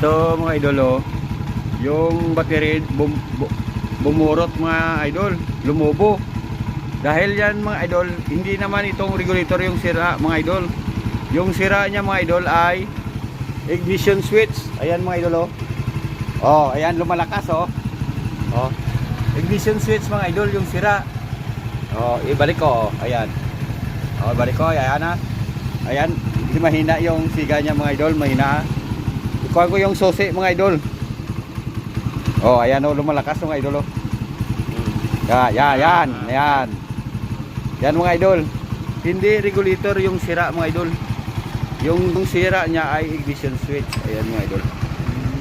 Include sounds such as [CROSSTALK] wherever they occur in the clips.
Ito mga idol oh, yung battery bum, bu- bumurot mga idol, lumubo. Dahil yan mga idol, hindi naman itong regulator yung sira mga idol. Yung sira niya mga idol ay ignition switch. Ayan mga idol oh. Oh, ayan lumalakas oh. Oh. Ignition switch mga idol yung sira. Oh, ibalik ko oh. Ayan. Oh, balik ko. Ayan na. Ayan, hindi [LAUGHS] mahina yung siga niya mga idol, mahina. Ikuha ko yung susi mga idol. Oh, ayan oh, lumalakas mga idol oh. Ya, ya, yan, ayan. Yan mga idol. Hindi regulator yung sira mga idol. Yung, yung sira niya ay ignition switch. Ayan mga idol.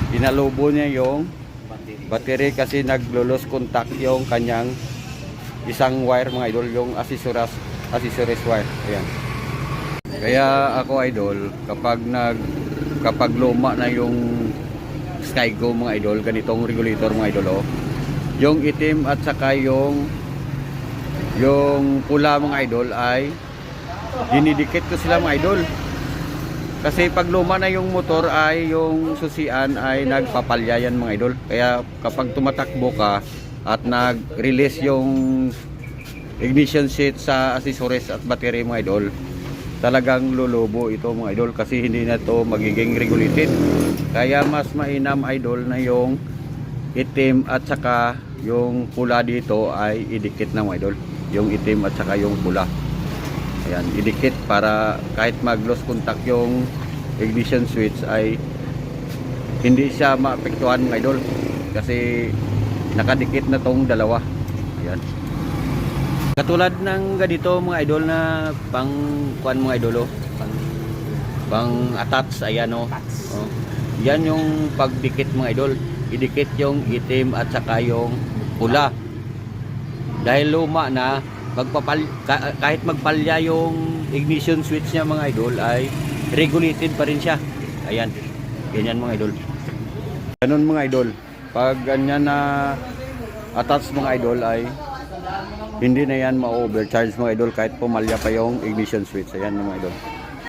Pinalubo niya yung battery kasi naglo-lose contact yung kanyang isang wire mga idol, yung accessories, accessories wire. Ayan. Kaya ako idol, kapag nag kapag luma na yung Skygo mga idol, ganitong regulator mga idol oh. Yung itim at saka yung yung pula mga idol ay dinidikit ko sila mga idol. Kasi pag luma na yung motor ay yung susian ay nagpapalya yan mga idol. Kaya kapag tumatakbo ka at nag-release yung ignition sheet sa accessories at battery mga idol, talagang lulubo ito mga idol kasi hindi na to magiging regulated. Kaya mas mainam idol na yung itim at saka yung pula dito ay idikit na mga idol. Yung itim at saka yung pula. Ayan, idikit para kahit mag-lost contact yung ignition switch ay hindi siya maapektuhan mga idol kasi nakadikit na tong dalawa. Ayan. Katulad ng ganito mga idol na pang kuan mga idolo, pang pang attach ayan oh. oh. Yan yung pagdikit mga idol. Idikit yung itim at saka yung pula. Dahil luma na, magpapal ka- kahit magpalya yung ignition switch niya mga idol ay regulated pa rin siya. Ayan. Ganyan mga idol. Ganun mga idol. Pag ganyan na attach mga idol ay hindi na yan ma-overcharge mga idol kahit pumalya pa yung ignition switch. Ayan mga idol.